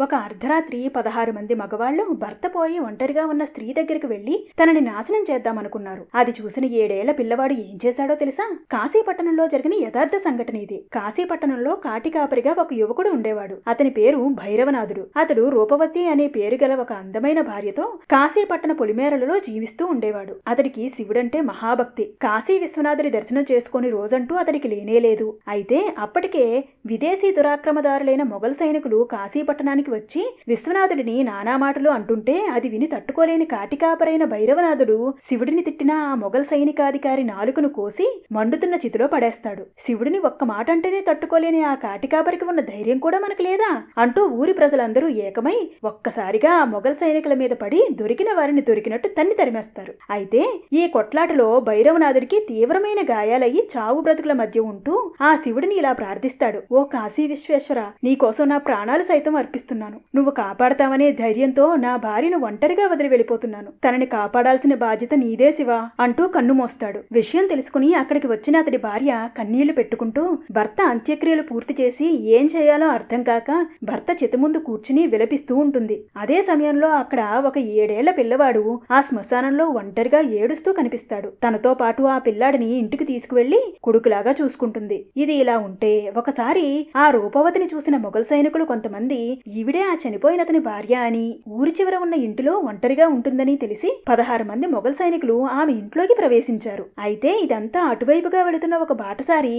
ఒక అర్ధరాత్రి పదహారు మంది మగవాళ్ళు భర్త పోయి ఒంటరిగా ఉన్న స్త్రీ దగ్గరికి వెళ్ళి తనని నాశనం చేద్దామనుకున్నారు. అది చూసిన ఏడేళ్ళ పిల్లవాడు ఏం చేశాడో తెలుసా? కాశీపట్టణంలో జరిగిన యథార్థ సంఘటన ఇది. కాశీపట్టణంలో కాటికాపరిగా ఒక యువకుడు ఉండేవాడు. అతని పేరు భైరవనాథుడు. అతడు రూపవతి అనే పేరు గల ఒక అందమైన భార్యతో కాశీపట్టణ పొలిమేరలలో జీవిస్తూ ఉండేవాడు. అతడికి శివుడంటే మహాభక్తి. కాశీ విశ్వనాథుడి దర్శనం చేసుకుని రోజంటూ అతడికి లేనేలేదు అయితే అప్పటికే విదేశీ దురాక్రమదారులైన మొఘల్ సైనికులు కాశీపట్టణానికి వచ్చి విశ్వనాథుడిని నానా మాటలు అంటుంటే అది విని తట్టుకోలేని కాటికాపరైన భైరవనాథుడు శివుడిని తిట్టిన ఆ మొఘల్ సైనికాధికారి నాలుకను కోసి మండుతున్న చితిలో పడేస్తాడు. శివుడిని ఒక్క మాట అంటేనే తట్టుకోలేని ఆ కాటికాపరికి ఉన్న ధైర్యం కూడా మనకు లేదా? అంటూ ఊరి ప్రజలందరూ ఏకమై ఒక్కసారిగా ఆ మొఘల్ సైనికుల మీద పడి దొరికిన వారిని దొరికినట్టు తన్ని తరిమేస్తారు. అయితే ఈ కొట్లాటలో భైరవనాథుడికి తీవ్రమైన గాయాలయ్యి చావు బ్రతుకుల మధ్య ఉంటూ ఆ శివుడిని ఇలా ప్రార్థిస్తాడు. ఓ కాశీ విశ్వేశ్వర నీకోసం నా ప్రాణాలు సైతం అర్పిస్తున్నాను. నువ్వు కాపాడతావనే ధైర్యంతో నా భార్యను ఒంటరిగా వదిలి వెళ్ళిపోతున్నాను. తనని కాపాడాల్సిన బాధ్యత నీదే శివా అంటూ కన్ను మోస్తాడు. విషయం తెలుసుకుని అక్కడికి వచ్చిన అతడి భార్య కన్నీళ్ళు పెట్టుకుంటూ భర్త అంత్యక్రియలు పూర్తి చేసి ఏం చేయాలో అర్థం కాక భర్త చితి ముందు కూర్చుని విలపిస్తూ ఉంటుంది. అదే సమయంలో అక్కడ ఒక ఏడేళ్ళ పిల్లవాడు ఆ శ్మశానంలో ఒంటరిగా ఏడుస్తూ కనిపిస్తాడు. తనతో పాటు ఆ పిల్లాడిని ఇంటికి తీసుకువెళ్ళి కొడుకులాగా చూసుకుంటుంది. ఇది ఇలా ఉంటే ఒకసారి ఆ రూపవతిని చూసిన మొఘల్ సైనికులు కొంతమంది ఈవిడే ఆ చనిపోయిన అతని భార్య అని ఊరి చివర ఉన్న ఇంటిలో ఒంటరిగా ఉంటుందని తెలిసి పదహారు మంది మొఘల్ సైనికులు ఆమె ఇంట్లోకి ప్రవేశించారు. అయితే ఇదంతా అటువైపుగా వెళుతున్న ఒక బాటసారి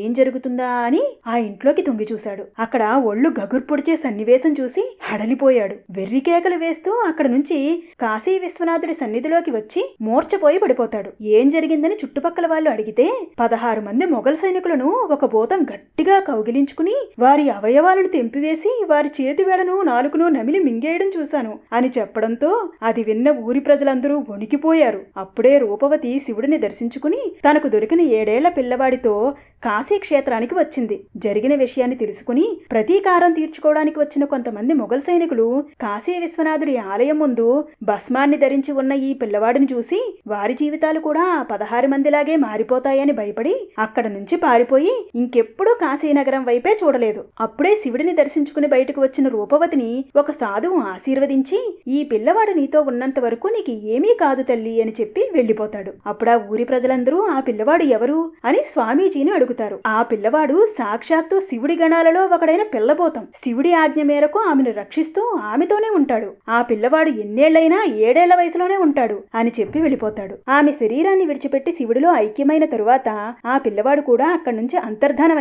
ఏం జరుగుతుందా అని ఆ ఇంట్లోకి తొంగి చూశాడు. అక్కడ ఒళ్ళు గగుర్పొడిచే సన్నివేశం చూసి హడలిపోయాడు. వెర్రి కేకలు వేస్తూ అక్కడ నుంచి కాశీ విశ్వనాథుడి సన్నిధిలోకి వచ్చి మూర్చపోయి పడిపోతాడు. ఏం జరిగిందని చుట్టుపక్కల వాళ్ళు అడిగితే పదహారు మంది మొఘల్ సైనికులను ఒక భూతం గట్టిగా కౌగిలించుకుని వారి అవయవాలను తెంపివేసి వారి చేతి వేడను నాలుగును నమిలి మింగేయడం చూశాను. అని చెప్పడంతో అది విన్న ఊరి ప్రజలందరూ వణికిపోయారు. అప్పుడే రూపవతి శివుడిని దర్శించుకుని తనకు దొరికిన ఏడేళ్ళ పిల్లవాడితో కాశీ క్షేత్రానికి వచ్చింది. జరిగిన విషయాన్ని తెలుసుకుని ప్రతీకారం తీర్చుకోవడానికి వచ్చిన కొంతమంది మొఘల్ సైనికులు కాశీ విశ్వనాథుడి ఆలయం ముందు భస్మాన్ని ధరించి ఉన్న ఈ పిల్లవాడిని చూసి వారి జీవితాలు కూడా పదహారు మందిలాగే మారిపోతాయని భయపడి అక్కడ నుంచి పారిపోయి ఇంకెప్పుడూ కాశీనగరం వైపే చూడలేదు. అప్పుడే శివుడిని దర్శించుకుని బయటకు వచ్చిన రూపవతిని ఒక సాధువు ఆశీర్వదించి ఈ పిల్లవాడు నీతో ఉన్నంత వరకు నీకు ఏమీ కాదు తల్లి అని చెప్పి వెళ్ళిపోతాడు. అప్పుడు ఆ ఊరి ప్రజలందరూ ఆ పిల్లవాడు ఎవరు అని స్వామీజీని అడుగుతారు. ఆ పిల్లవాడు సాక్షాత్తు శివుడి గణాలలో ఒకడైన పిల్లబోతం. శివుడి ఆజ్ఞ మేరకు ఆమెను రక్షిస్తూ ఆమెతోనే ఉంటాడు. ఆ పిల్లవాడు ఎన్నేళ్ళైనా ఏడేళ్ళ వయసులోనే ఉంటాడు అని చెప్పి వెళ్ళిపోతాడు. ఆమె శరీరాన్ని విడిచిపెట్టి శివుడిలో ఐక్యమైన తరువాత ఆ పిల్లవాడు కూడా అక్కడి నుంచి అంతర్ధానం